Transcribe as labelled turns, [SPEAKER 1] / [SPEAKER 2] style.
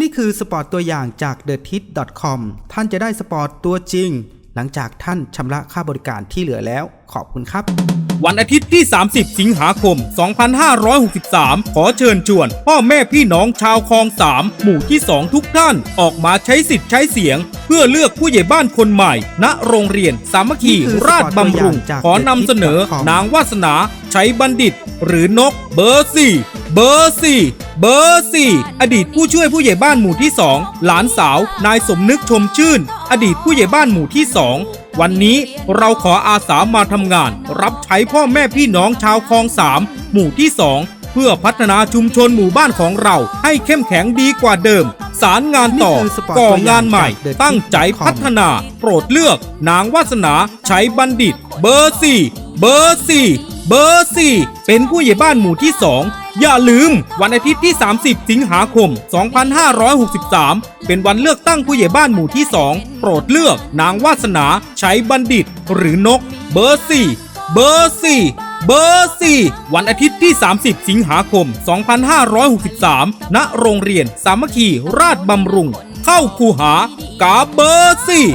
[SPEAKER 1] นี่คือสปอร์ตตัวอย่างจาก t h e t i t c o m ท่านจะได้สปอร์ตตัวจริง หลังจากท่านชำระค่าบริการที่เหลือแล้ว ขอบคุณครับ
[SPEAKER 2] วันอาทิตย์ที่ 30 สิงหาคม 2563 ขอเชิญชวน พ่อแม่พี่น้องชาวคลอง3หมู่ที่ 2 ทุกท่านออกมาใช้สิทธิ์ใช้เสียง เพื่อเลือกผู้ใหญ่บ้านคนใหม่ ณโรงเรียนสามัคคี
[SPEAKER 1] นี่คือ
[SPEAKER 2] ราชบำรุง
[SPEAKER 1] สปอร์ตตัวอย่างจาก
[SPEAKER 2] ขอนำเสนอ
[SPEAKER 1] The Hit.com
[SPEAKER 2] นางวาสนาชัยบัณฑิต หรือนกเบอร์สี่เบอร์สี่ เบอร์สี่อดีตผู้ช่วยผู้ใหญ่บ้านหมู่ที่ 2 หลานสาว นายสมนึกชมชื่น อดีตผู้ใหญ่บ้านหมู่ที่ 2 วันนี้เราขออาสามาทำงาน รับใช้พ่อแม่พี่น้องชาวคลองสามหมู่ที่ 2 เพื่อพัฒนาชุมชนหมู่บ้านของเรา ให้เข้มแข็งดีกว่าเดิม สารงานต่อ
[SPEAKER 1] นี่คือสปอร์ต
[SPEAKER 2] ก่อ
[SPEAKER 1] ตัวอย่าง
[SPEAKER 2] งานใหม่
[SPEAKER 1] จาก The
[SPEAKER 2] ตั้งใจ
[SPEAKER 1] Hit.com
[SPEAKER 2] พัฒนา โปรดเลือก นางวาสนาใช้บัณฑิต เบอร์สี่เบอร์สี่เบอร์สี่เป็นผู้ใหญ่บ้านหมู่ที่ 2 อย่าลืม วันอาทิตย์ที่ 30 สิงหาคม 2563 เป็นวันเลือกตั้งผู้ใหญ่บ้านหมู่ที่ 2 โปรดเลือกนางวาสนาใช้บัณฑิต หรือนก เบอร์สี่เบอร์สี่เบอร์สี่วันอาทิตย์ที่ 30 สิงหาคม 2563 ณ โรงเรียนสามัคคีราชบำรุง เข้าคูหากาเบอร์สี่